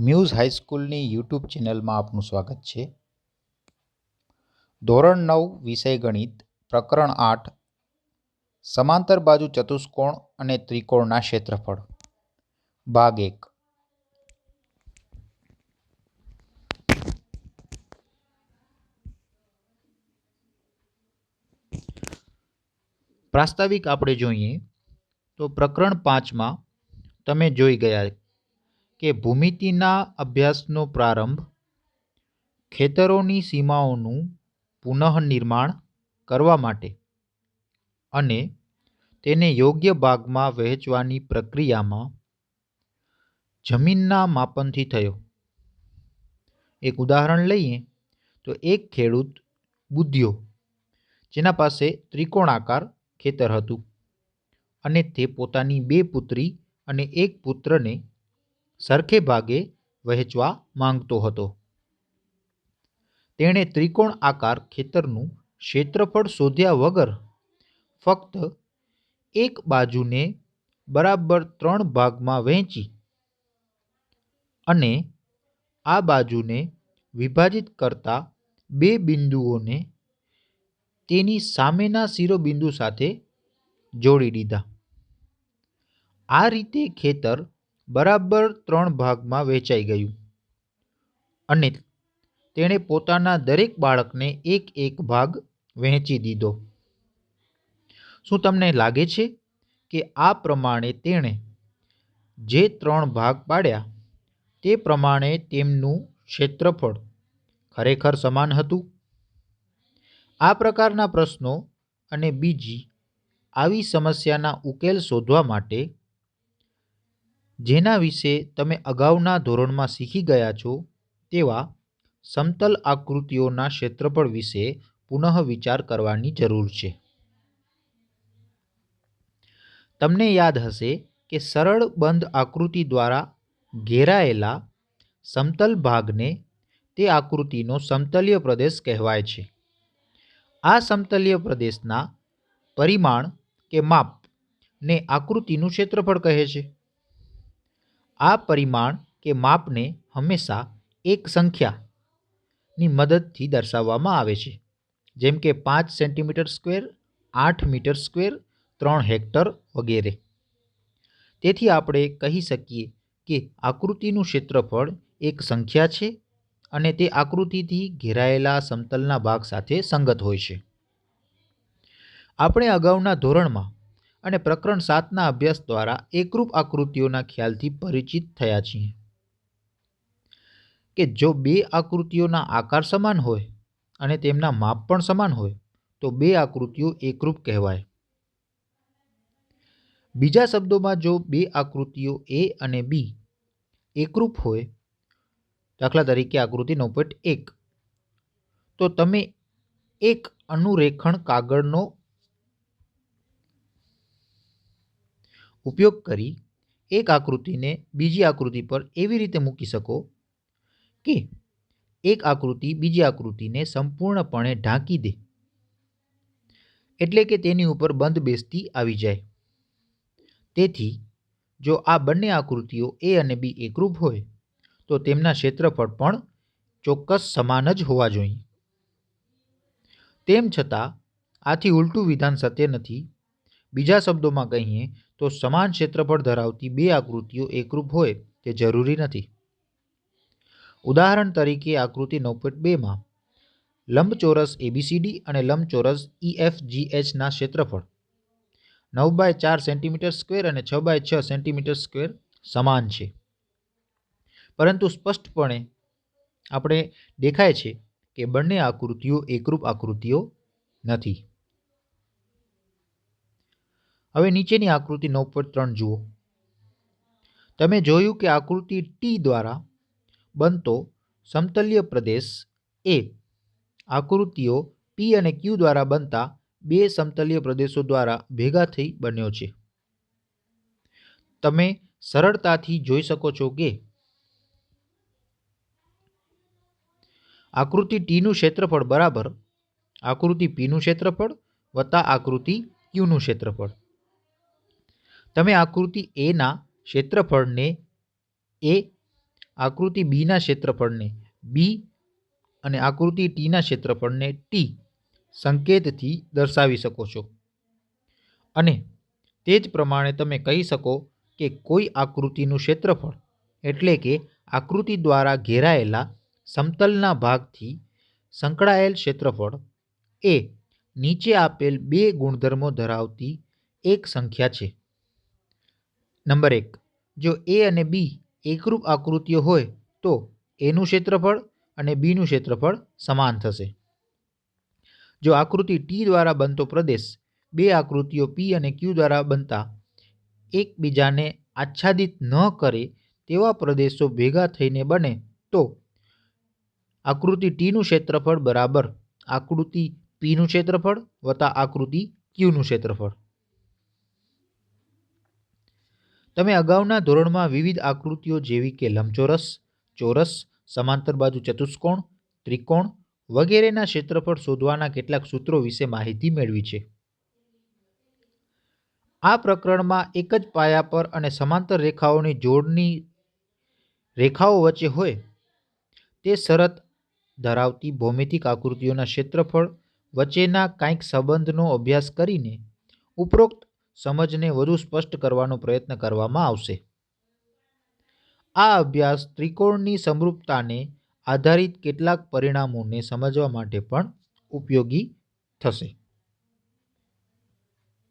Muse હાઈસ્કૂલની YouTube ચેનલમાં આપનું સ્વાગત છે. ધોરણ નવ, વિષય ગણિત, પ્રકરણ આઠ, સમાંતર બાજુ ચતુષ્કોણ અને ત્રિકોણના ક્ષેત્રફળ. ભાગ એક. પ્રાસ્તાવિક આપણે જોઈએ તો પ્રકરણ પાંચમાં તમે જોઈ ગયા કે ભૂમિતિના અભ્યાસનો પ્રારંભ ખેતરોની સીમાઓનું પુનઃનિર્માણ કરવા માટે અને તેને યોગ્ય ભાગમાં વહેંચવાની પ્રક્રિયામાં જમીનના માપનથી થયો. એક ઉદાહરણ લઈએ તો એક ખેડૂત બુદ્ધિયો જેના પાસે ત્રિકોણાકાર ખેતર હતું અને તે પોતાની બે પુત્રી અને એક પુત્રને સરખે ભાગે વહેંચવા માંગતો હતો. તેણે ત્રિકોણ આકાર ખેતરનું ક્ષેત્રફળ શોધ્યા વગર ફક્ત એક બાજુને બરાબર ત્રણ ભાગમાં વહેંચી અને આ બાજુને વિભાજિત કરતા બે બિંદુઓને તેની સામેના શિરોબિંદુ સાથે જોડી દીધા. આ રીતે ખેતર બરાબર ત્રણ ભાગમાં વહેંચાઈ ગયું. અને તેણે પોતાના દરેક બાળકને એક એક ભાગ વહેંચી દીધો. શું તમને લાગે છે કે આ પ્રમાણે તેણે જે ત્રણ ભાગ પાડ્યા, તે પ્રમાણે તેમનું ક્ષેત્રફળ ખરેખર સમાન હતું? આ પ્રકારના પ્રશ્નો અને બીજી આવી સમસ્યાના ઉકેલ શોધવા માટે જેના વિશે તમે અગાઉના ધોરણમાં શીખી ગયા છો તેવા સમતલ આકૃતિઓના ક્ષેત્રફળ વિશે પુનઃ વિચાર કરવાની જરૂર છે. તમને યાદ હશે કે સરળ બંધ આકૃતિ દ્વારા ઘેરાયેલા સમતલ ભાગને તે આકૃતિનો સમતલીય પ્રદેશ કહેવાય છે. આ સમતલીય પ્રદેશના પરિમાણ કે માપને આકૃતિનું ક્ષેત્રફળ કહે છે. આ પરિમાણ કે માપને હંમેશા એક સંખ્યાની મદદથી દર્શાવવામાં આવે છે. જેમ કે પાંચ સેન્ટીમીટર સ્ક્વેર, આઠ મીટર સ્ક્વેર, ત્રણ હેક્ટર વગેરે. તેથી આપણે કહી શકીએ કે આકૃતિનું ક્ષેત્રફળ એક સંખ્યા છે અને તે આકૃતિથી ઘેરાયેલા સમતલના ભાગ સાથે સંગત હોય છે. આપણે અગાઉના ધોરણમાં અને પ્રકરણ સાતના અભ્યાસ દ્વારા એકરૂપ આકૃતિઓના ખ્યાલથી પરિચિત થયા છીએ. કે જો બે આકૃતિઓના આકાર સમાન હોય અને તેમના માપ પણ સમાન હોય, તો બે આકૃતિઓ એકરૂપ કહેવાય. બીજા શબ્દોમાં જો બે આકૃતિઓ એ અને બી એકરૂપ હોય, દાખલા તરીકે આકૃતિ નવ પોઈન્ટ એક, તો તમે એક અનુરેખણ કાગળનો ઉપયોગ કરી એક આકૃતિને બીજી આકૃતિ પર એવી રીતે મૂકી શકો કે એક આકૃતિ બીજી આકૃતિને સંપૂર્ણપણે ઢાંકી દે. એટલે કે તેની ઉપર બંધ બેસતી આવી જાય. તેથી, જો આ બંને આકૃતિઓ એ અને બી એકરૂપ હોય, તો તેમના ક્ષેત્રફળ પણ ચોક્કસ સમાન જ હોવા જોઈએ. તેમ છતાં, આથી ઉલટું વિધાન સત્ય નથી. બીજા શબ્દોમાં કહીએ તો સમાન ક્ષેત્રફળ ધરાવતી બે આકૃતિઓ એકરૂપ હોય તે જરૂરી નથી. ઉદાહરણ તરીકે આકૃતિ નવ પોઈન્ટ બેમાં લંબચોરસ એબીસીડી અને લંબચોરસ ઈએફજીએચના ક્ષેત્રફળ નવ બાય ચાર સેન્ટીમીટર સ્ક્વેર અને છ બાય છ સેન્ટીમીટર સ્ક્વેર સમાન છે. પરંતુ સ્પષ્ટપણે આપણે દેખાય છે કે બંને આકૃતિઓ એકરૂપ આકૃતિઓ નથી. હવે નીચેની આકૃતિ નવ પોઈન્ટ ત્રણ જુઓ. તમે જોયું કે આકૃતિ ટી દ્વારા બનતો સમતલ્ય પ્રદેશ એ આકૃતિઓ પી અને ક્યુ દ્વારા બનતા બે સમતલીય પ્રદેશો દ્વારા ભેગા થઈ બન્યો છે. તમે સરળતાથી જોઈ શકો છો કે આકૃતિ ટીનું ક્ષેત્રફળ બરાબર, આકૃતિ પીનું ક્ષેત્રફળ વત્તા આકૃતિ ક્યુનું ક્ષેત્રફળ. તમે આકૃતિ એના ક્ષેત્રફળને એ આકૃતિ બીના ક્ષેત્રફળને બી અને આકૃતિ ટીના ક્ષેત્રફળને ટી સંકેતથી દર્શાવી શકો છો. અને તે જ પ્રમાણે તમે કહી શકો કે કોઈ આકૃતિનું ક્ષેત્રફળ એટલે કે આકૃતિ દ્વારા ઘેરાયેલા સમતલના ભાગથી સંકળાયેલ ક્ષેત્રફળ એ નીચે આપેલ બે ગુણધર્મો ધરાવતી એક સંખ્યા છે. નંબર એક. જો એ અને બી એકરૂપ આકૃતિઓ હોય તો એનું ક્ષેત્રફળ અને બીનું ક્ષેત્રફળ સમાન થશે. જો આકૃતિ ટી દ્વારા બનતો પ્રદેશ બે આકૃતિઓ પી અને ક્યુ દ્વારા બનતા એકબીજાને આચ્છાદિત ન કરે તેવા પ્રદેશો ભેગા થઈને બને તો આકૃતિ ટીનું ક્ષેત્રફળ બરાબર આકૃતિ પીનું ક્ષેત્રફળ વત્તા આકૃતિ ક્યુનું ક્ષેત્રફળ. તમે અગાઉના ધોરણમાં વિવિધ આકૃતિઓ જેવી કે લંબચોરસ, ચોરસ, સમાંતર બાજુ ચતુષ્કોણ, ત્રિકોણ વગેરેના ક્ષેત્રફળ શોધવાના કેટલાક સૂત્રો વિશે માહિતી મેળવી છે. આ પ્રકરણમાં એક જ પાયા પર અને સમાંતર રેખાઓની જોડની રેખાઓ વચ્ચે હોય તે શરત ધરાવતી ભૌમિતિક આકૃતિઓના ક્ષેત્રફળ વચ્ચેના કાંઈક સંબંધનો અભ્યાસ કરીને ઉપરોક્ત સમજને વધુ સ્પષ્ટ કરવાનો પ્રયત્ન કરવામાં આવશે. આ અભ્યાસ ત્રિકોણની સમરૂપતાને આધારિત કેટલાક પરિણામોને સમજવા માટે પણ ઉપયોગી થશે.